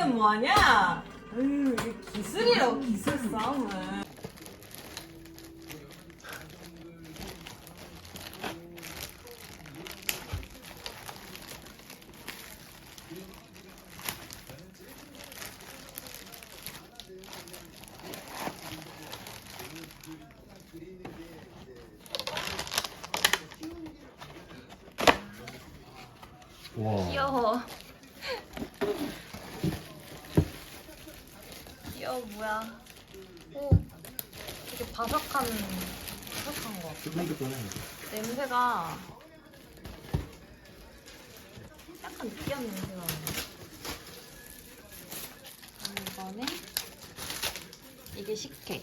몸집만큼은 뭐하냐? 으유, 이게 기술이라고 기술 싸움을. 와. 귀여워. 뭐야? 오, 되게 바삭한 바삭한 거. 같아. 뜨끈뜨끈해. 냄새가 약간 느끼한 냄새가 나네. 아, 이번에 이게 식혜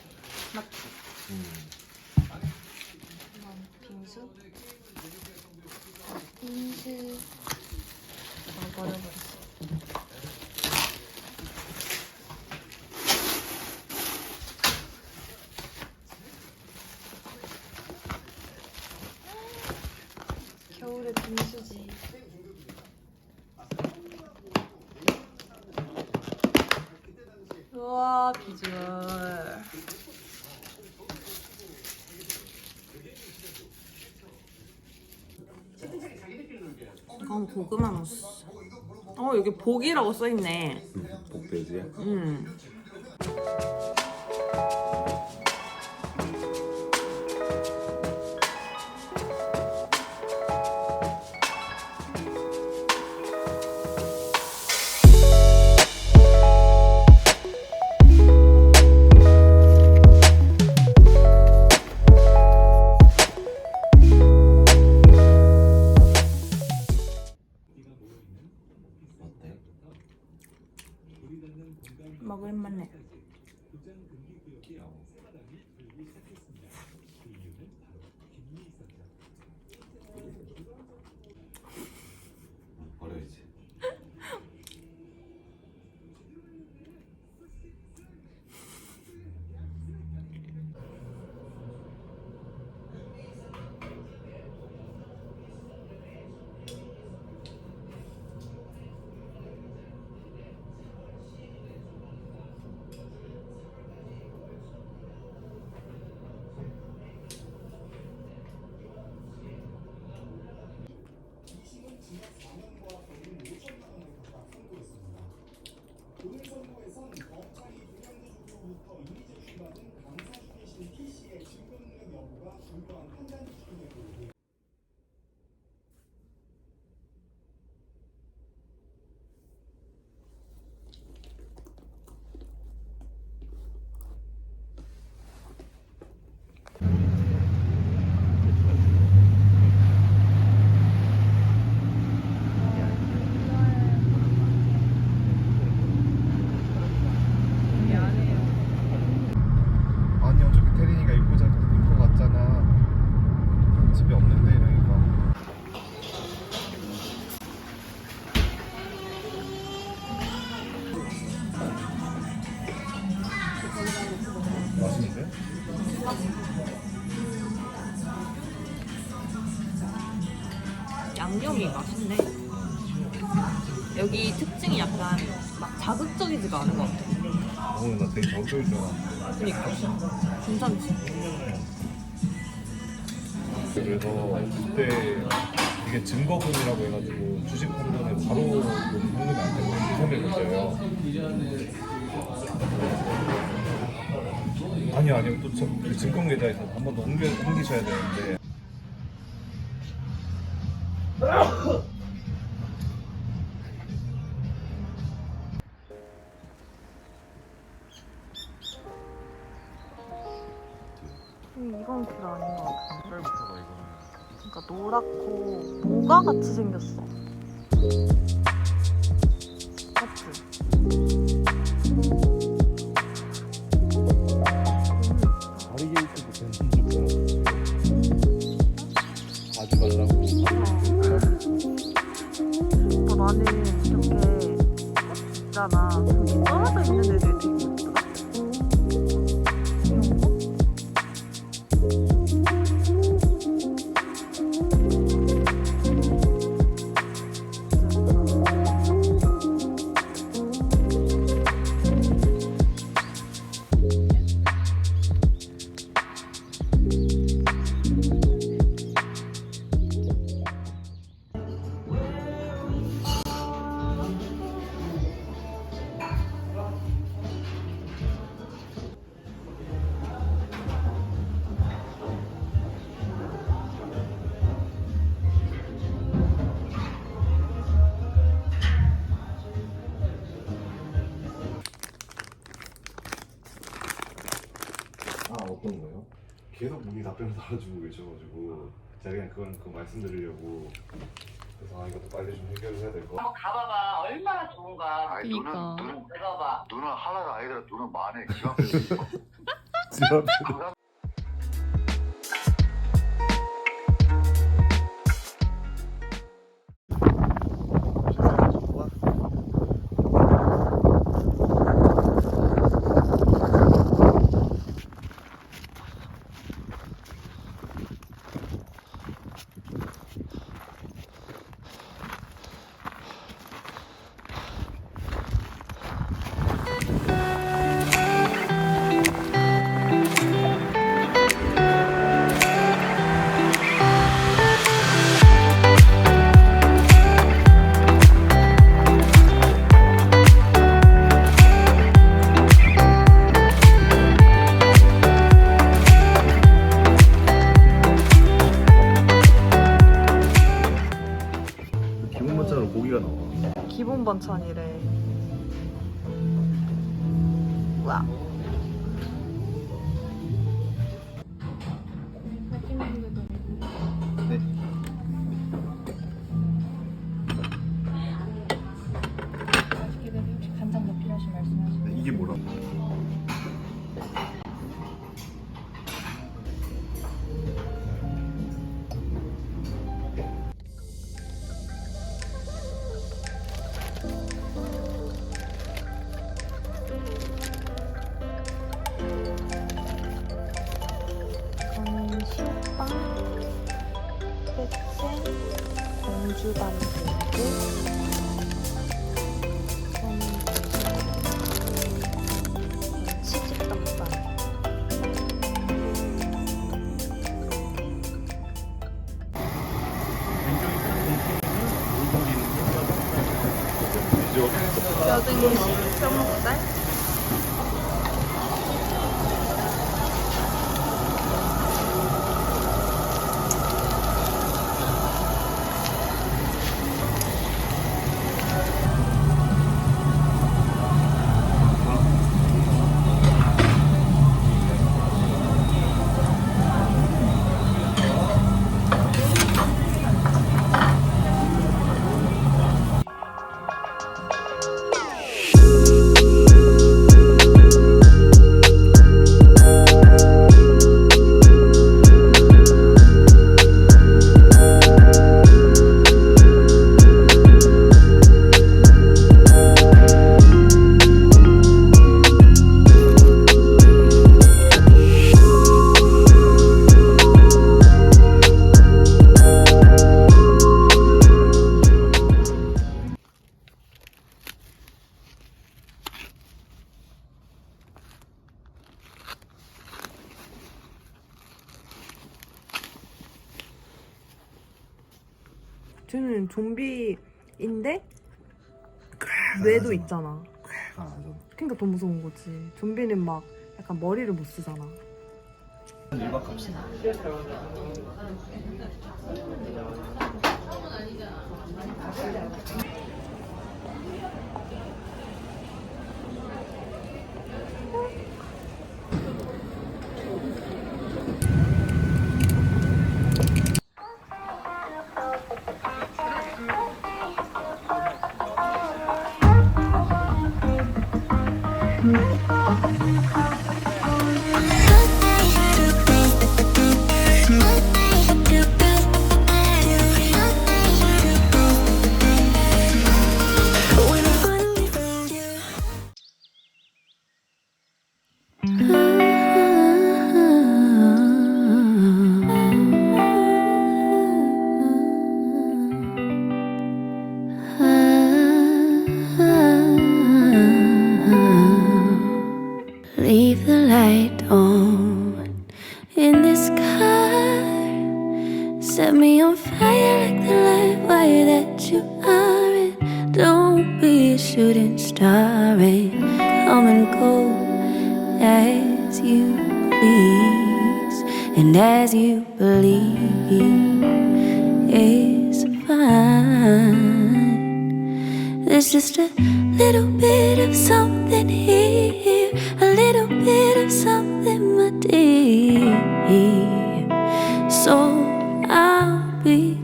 맞지? 음. 이건 빙수. 빙수. 아, 버려버렸어. 겨울에 빙수지. 우와, 비주얼. 이건 고구마 무스. 어, 여기 복이라고 써있네. 음, 복돼지야? 음. 줄 알았는데. 그니까. 괜찮지? 그래서 그때 이게 증거금이라고 해가지고 주식 판돈에 바로 그 현금이 안 되는 위험이 걸려요. 아니요, 아니요. 또 저- 그 증권 계좌에서 한 번 더 옮겨, 옮기셔야 되는데. 이건 귤 아닌 것 같아. 색깔부터가 이거는. 그러니까 노랗고 모가 같이 생겼어. 답변을 달아주고 계셔가지고 제가 그냥 그건 그 말씀드리려고 그래서 아 이것도 빨리 좀 해결을 해야 될 거. 한번 가봐봐 얼마나 좋은가 아니 그니까. 눈은 눈은 들어봐 눈은 하나가 아니라 눈은 많네 기가 막히고 지랄. 기 기본 반찬이래. 저는 시오빵, 공주반죽, 저는 치즈떡밥. 뼈등심, 뼈목살, 쟤는 좀비인데 뇌도 있잖아. 강하죠. 그러니까 더 무서운 거지. 좀비는 막 약간 머리를 못 쓰잖아. Leave Just a little bit of something here, a little bit of something, my dear. So I'll be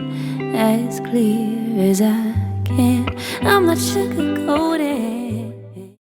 as clear as I can. I'm not sugarcoating.